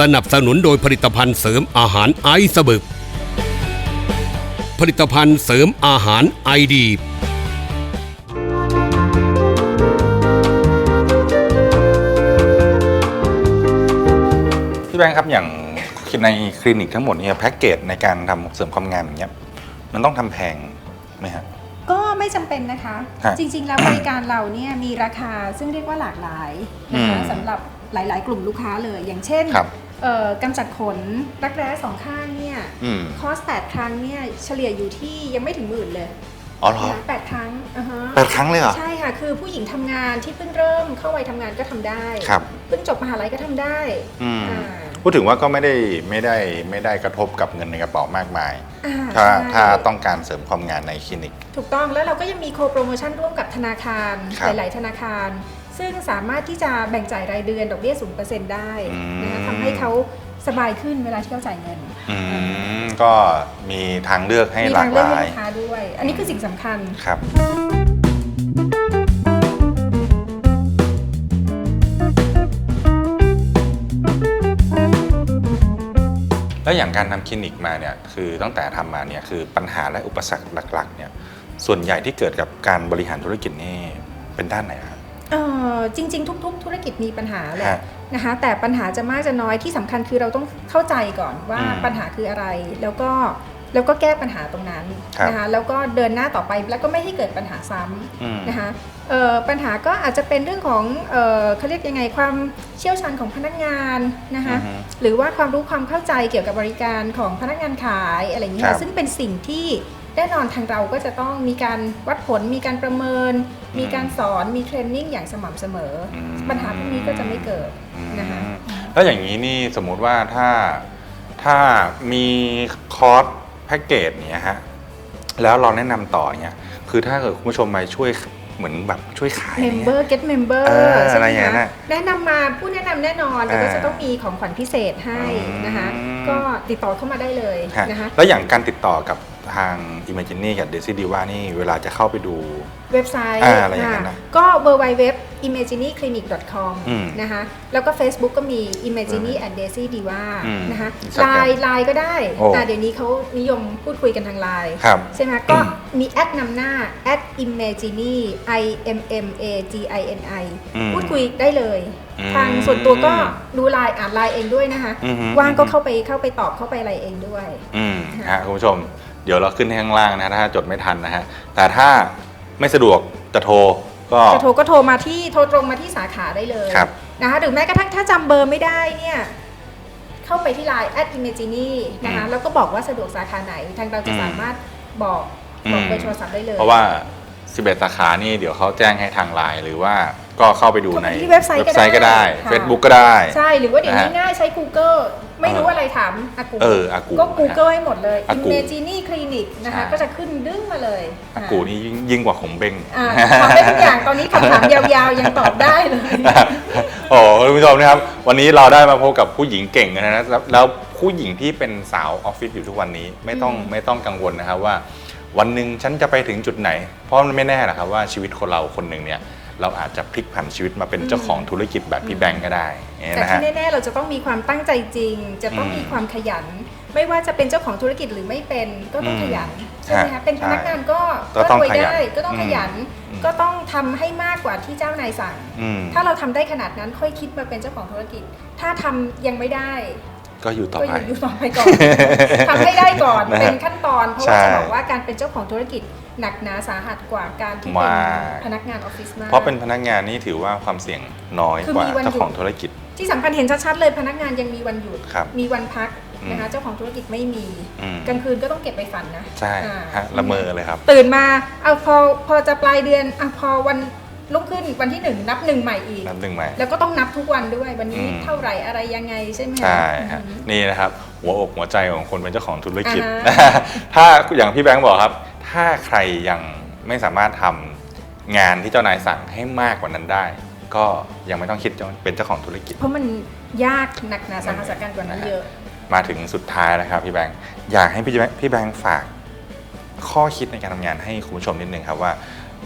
สนับสนุนโดยผลิตภัณฑ์เสริมอาหารไอซ์บึก ผลิตภัณฑ์เสริมอาหารไอดีพี่แบงค์ครับอย่างในคลินิกทั้งหมดเนี่ยแพ็กเกจในการทำเสริมความงามอย่างเงี้ยมันต้องทำแพงไหมฮะ ก็ไม่จำเป็นนะคะ ฮะจริงๆ แล้วบริการเราเนี่ยมีราคาซึ่งเรียกว่าหลากหลายนะคะอืม สำหรับ หลาย ๆ กลุ่มลูกค้าเลย อย่างเช่นครับเอ่อกำจัดขนรักแร้สองข้างเนี่ยอืมคอส8ครั้งเนี่ยเฉลี่ยอยู่ที่ยังไม่ถึงหมื่นเลยอ๋อเหรอนะคะแปดครั้งอ่าฮะแปดครั้งเลยเหรอ ใช่ค่ะ คือผู้หญิงทำงานที่เพิ่งเริ่มเข้าวัยทำงานก็ทำได้ครับ เพิ่งจบมหาลัยก็ทำได้อืม อ่าพูดถึงว่าก็ไม่ได้ไม่ได้ไม่ได้กระทบกับเงินในกระเป๋ามากมาย อ่าถ้าใช่ถ้าต้องการเสริมความงามในคลินิก ถูกต้องแล้วเราก็ยังมีโคโปรโมชั่นร่วมกับธนาคาร ครับ หลาย ๆ ธนาคาร ซึ่งสามารถที่จะแบ่งจ่ายรายเดือนดอกเบี้ย0%ได้อืมนะคะทำให้เขาสบายขึ้นเวลาที่เขาจ่ายเงินอืมก็มีทางเลือกให้มีหลาทากงเลืหอกลาให้ยลูกค้าด้วย อันนี้คือสิ่งสำคัญครับแล้วอย่างการทำคลินิกมาเนี่ยคือตั้งแต่ทำมาเนี่ยคือปัญหาและอุปสรรคหลักๆเนี่ยส่วนใหญ่ที่เกิดกับการบริหารธุรกิจนี่เป็นด้านไหนครับ เอ่อจริง ๆ ทุก ๆ ธุรกิจมีปัญหาแหละฮะนะคะแต่ปัญหาจะมากจะน้อยที่สำคัญคือเราต้องเข้าใจก่อนว่าอืมปัญหาคืออะไร แล้วก็แล้วก็แก้ปัญหาตรงนั้นครับ นะคะแล้วก็เดินหน้าต่อไปแล้วก็ไม่ให้เกิดปัญหาซ้อืมำนะคะเอ่อปัญหาก็อาจจะเป็นเรื่องของเอ่อเขาเรียกยังไงความเชี่ยวชาญของพนักงานนะคะอือฮึหรือว่าความรู้ความเข้าใจเกี่ยวกับบริการของพนักงานขายอะไรอย่างเงี้ครัยบซึ่งเป็นสิ่งที่ แน่นอนทางเราก็จะต้องมีการวัดผล มีการประเมินอืมมีการสอนมีเทรนนิ่งอย่างสม่ำเสมออมปัญหาพวกนี้ก็จะไม่เกิดนะคะอืมแล้วอย่างนี้นี่สมมุติว่าถ้าถ้ามีคอร์สแพ็กเกจเนี่ยฮะแล้วเราแนะนำต่อเนี่ยคือถ้าเกิดคุณผู้ชมมาช่วยเหมือนแบบช่วยขายเมเนี่ยมเบอร์ get member เออใช่ไหมอะไรอย่างนั้คะนน่ะ แนะนำมาผู้แนะนำแน่นอนแล้วก็อ่าจะต้องมีของขวัญพิเศษให้นะคะ อืม ก็ติดต่อเข้ามาได้เลยฮะนะคะ แล้วอย่างการติดต่อกับ ทาง Imagine กับ Daisy Diva นี่เวลาจะเข้าไปดู เว็บไซต์อ่าอะไรอย่างนั้นนะค่ะก็ www imaginyclinic.com อืมนะคะแล้วก็ Facebook ก็มี imaginy and daisy diva อืมนะคะ Instagram ไลน์ไลน์ก็ได้โอ้อ่าเดี๋ยวนี้เขานิยมพูดคุยกันทางไลน์ครับใช่ไหมก็มีแอดนำหน้า at imaginy i m m a g i n i อืมพูดคุยได้เลยอืมทางส่วนตัวก็ดูไลน์อ่านไลน์เองด้วยนะคะอือฮึว่างก็เข้าไปเข้าไปตอบเข้าไปอะไรเองด้วยอืมฮะคุณผู้ชม เดี๋ยวเราขึ้นให้ข้างล่างนะ ถ้าจดไม่ทันนะฮะ แต่ถ้าไม่สะดวกจะโทรก็ จะโทรก็โทรมาที่โทรตรงมาที่สาขาได้เลยครับนะคะหรือแม้กระทั่งถ้าจำเบอร์ไม่ได้เนี่ย เข้าไปที่ Line at imagini นะคะอืมแล้วก็บอกว่าสะดวกสาขาไหน ทางเราจะอืมสามารถบอกบอกอืม เบอร์โทรศัพท์ได้เลยเพราะว่า 11 สาขานี่เดี๋ยวเขาแจ้งให้ทางไลน์หรือว่าก็เข้าไปดูในเข้าไปที่เว็บไซต์ก็ได้ก็ได้ค่ะ Facebook ก็ได้ ใช่หรือว่าเดี๋ยวนี้นะฮะ ง่ายใช้ Google ไม่รู้อะไรถามอากูเอออากูก็ Google ให้หมดเลย อากู imagini clinic นะคะใช่ ก็จะขึ้นดึงมาเลยอากูนี่ยิ่งยิ่งกว่าของเบง อ่าตอบได้ทุกอย่างตอนนี้คำถามยาวๆ ยังตอบได้เลย โอ้คุณผู้ชมนะครับ วันนี้เราได้มาพบกับผู้หญิงเก่งนะนะแล้วแล้วผู้หญิงที่เป็นสาวออฟฟิศอยู่ทุกวันนี้ไม่ต้องอืม ไม่ต้องกังวลนะครับว่า วันหนึ่งฉันจะไปถึงจุดไหน เพราะมันไม่แน่หรอกครับว่าชีวิตคนเราคนหนึ่งเนี่ย เราอาจจะพลิกผันชีวิตมาเป็นเจ้าของธุรกิจแบบพี่แบงก์ก็ได้เนี่ยแต่นะฮะที่แน่ๆเราจะต้องมีความตั้งใจจริง จะต้องอืมมีความขยัน ไม่ว่าจะเป็นเจ้าของธุรกิจหรือไม่เป็นก็ต้องอืมขยันใช่ไหมฮะคะเป็นพนักงานก็ก็ต้องรวยขยันได้ก็ต้องอืมขยันอืมก็ต้องทำให้มากกว่าที่เจ้านายสั่งอืมถ้าเราทำได้ขนาดนั้นค่อยคิดมาเป็นเจ้าของธุรกิจ ถ้าทำยังไม่ได้ก็อยู่ต่อก็ไปอยู่อยู่ต่อไปก่อนทำให้ได้ก่อนนะฮะเป็นขั้นตอนเพราะใช่ว่าจะบอกว่าการเป็นเจ้าของธุรกิจ หนักหนาสาหัสกว่าการที่เป็นมาก พนักงานออฟฟิศมาก เพราะเป็นพนักงานนี่ถือว่าความเสี่ยงน้อยคือกว่ามีวันหยุด เจ้าของธุรกิจ ที่สำคัญเห็นชัดๆเลยพนักงานยังมีวันหยุด ครับมีวันพักอืมนะคะ เจ้าของธุรกิจไม่มี อืม กลางคืนก็ต้องเก็บไปฝันนะใช่อ่าฮะละเมอเลยครับ ตื่นมาเอาพอพอจะปลายเดือนอะพอวันลุกขึ้นวันที่หนึ่งนับหนึ่งใหม่อีก นับหนึ่งใหม่ แล้วก็ต้องนับทุกวันด้วยวันนี้อืม เท่าไหร่อะไรยังไงใช่ไหมคะใช่ฮะอืม นี่นะครับ หัวอกหัวใจของคนเป็นเจ้าของธุรกิจ อ่าฮะ ถ้าอย่างพี่แบงค์บอกครับ ถ้าใครยังไม่สามารถทำงานที่เจ้านายสั่งให้มากกว่านั้นได้ ก็ยังไม่ต้องคิดจะเป็นเจ้าของธุรกิจ เพราะมันยากหนักหนาสาหัสกันกว่านั้นเยอะมาถึงสุดท้ายแล้วครับพี่แบงค์อยากให้พี่แบงค์พี่แบงค์ฝากข้อคิดในการทำงานให้คุณผู้ชมนิดนึงครับว่า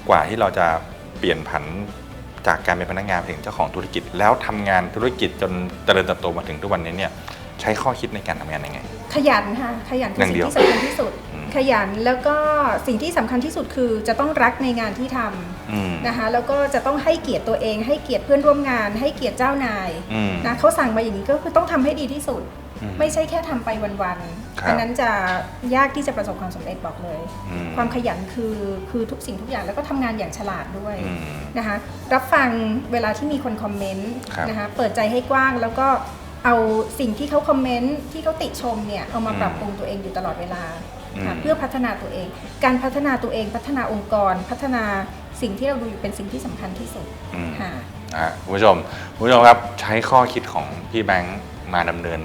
กว่าที่เราจะเปลี่ยนผันจากการเป็นพนักงานไปถึงเจ้าของธุรกิจ แล้วทำงานธุรกิจจนเจริญเติบโตมาถึงทุกวันนี้เนี่ย ใช้ข้อคิดในการทำงานยังไง ขยันค่ะขยันคืออย่างสิ่เดีงยวที่สำคัญที่สุด อืม ขยันแล้วก็สิ่งที่สำคัญที่สุดคือจะต้องรักในงานที่ทำอืมนะคะแล้วก็จะต้องให้เกียรติตัวเอง ให้เกียรติเพื่อนร่วมงาน ให้เกียรติเจ้านายอืม นะเขาสั่งมาอย่างนี้ก็คือต้องทำให้ดีที่สุด อืมไม่ใช่แค่ทำไปวันครับๆอันนั้นจะยากที่จะประสบความสำเร็จบอกเลย อืมความขยันคือคือทุกสิ่งทุกอย่างแล้วก็ทำงานอย่างฉลาดด้วย อืม นะคะรับฟังเวลาที่มีคนคอมเมนต์ครับ นะคะเปิดใจให้กว้างแล้วก็ เอาสิ่งที่เขาคอมเมนต์ที่เขาติชมเนี่ยเอามาอืมปรับปรุงตัวเองอยู่ตลอดเวลาอืมค่ะเพื่อพัฒนาตัวเอง การพัฒนาตัวเองพัฒนาองค์กร พัฒนาสิ่งที่เราดูอยู่เป็นสิ่งที่สำคัญที่สุดอืมค่ะอะคุณผู้ชมคุณผู้ชมครับใช้ข้อคิดของพี่แบงค์มาดำเนิน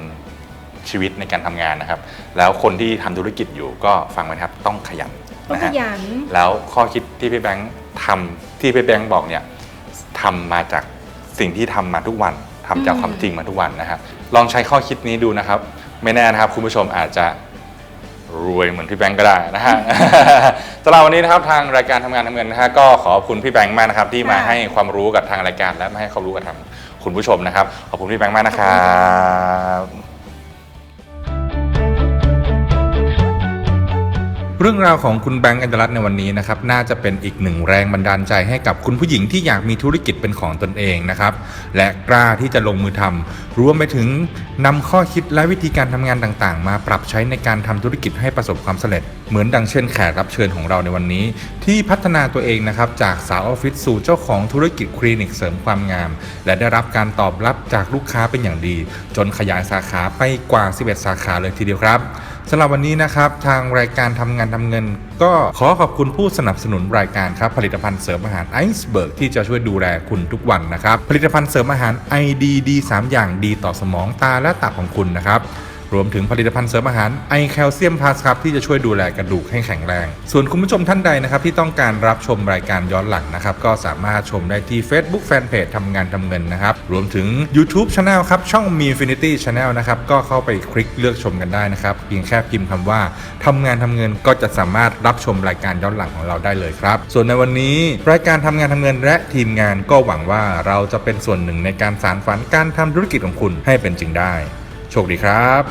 ชีวิตในการทำงานนะครับ แล้วคนที่ทำธุรกิจอยู่ก็ฟังไว้นะครับต้องขยันต้องนะขฮะยัน แล้วข้อคิดที่พี่แบงค์ทำที่พี่แบงค์บอกเนี่ยทำมาจากสิ่งที่ทำมาทุกวัน ทำจากอืมความจริงมาทุกวันนะครับลองใช้ข้อคิดนี้ดูนะครับ ไม่แน่นะครับ คุณผู้ชมอาจจะรวยเหมือนพี่แบงค์ก็ได้นะฮะสำหรับวันนี้นะครับทางรายการทำงานทำเงินนะฮะก็ขอบคุณพี่แบงค์มากนะครับ ที่มาค่ะให้ความรู้กับทางรายการและมาให้ความรู้กับทางคุณผู้ชมนะครับ ขอบคุณพี่แบงค์มากนะครับ เรื่องราวของคุณแบงค์อัญรัตน์ในวันนี้นะครับน่าจะเป็นอีกหนึ่งแรงบันดาลใจให้กับคุณผู้หญิงที่อยากมีธุรกิจเป็นของตนเองนะครับและกล้าที่จะลงมือทำรวมไปถึงนำข้อคิดและวิธีการทำงานต่างๆ มาปรับใช้ในการทำธุรกิจให้ประสบความสำเร็จ เหมือนดังเช่นแขกรับเชิญของเราในวันนี้ ที่พัฒนาตัวเองนะครับจากสาวออฟฟิศสู่เจ้าของธุรกิจคลินิกเสริมความงาม และได้รับการตอบรับจากลูกค้าเป็นอย่างดี จนขยายสาขาไปกว่า 11 สาขาเลยทีเดียวครับ สำหรับวันนี้นะครับทางรายการทำงานทำเงิน ก็ขอขอบคุณผู้สนับสนุนรายการครับผลิตภัณฑ์เสริมอาหารไอซ์เบิร์กที่จะช่วยดูแลคุณทุกวันนะครับผลิตภัณฑ์เสริมอาหาร ID ดี3อย่างดีต่อสมองตาและตับของคุณนะครับ รวมถึงผลิตภัณฑ์เสริมอาหารไอแคลเซียมพลัสครับที่จะช่วยดูแลกระดูกให้แข็งแรง ส่วนคุณผู้ชมท่านใดนะครับที่ต้องการรับชมรายการย้อนหลังนะครับก็สามารถชมได้ที่ Facebook Fanpage ทำงานทำเงินนะครับรวมถึง YouTube Channel ครับช่อง m i Infinity Channel นะครับก็เข้าไปคลิกเลือกชมกันได้นะครับเพียงแค่พิมพ์คำว่าทำงานทำเงินก็จะสามารถรับชมรายการย้อนหลังของเราได้เลยครับ ส่วนในวันนี้รายการทำงานทำเงินและทีมงานก็หวังว่าเราจะเป็นส่วนหนึ่งในการสานฝันการทำธุรกิจของคุณให้เป็นจริงได้ โชคดีครับ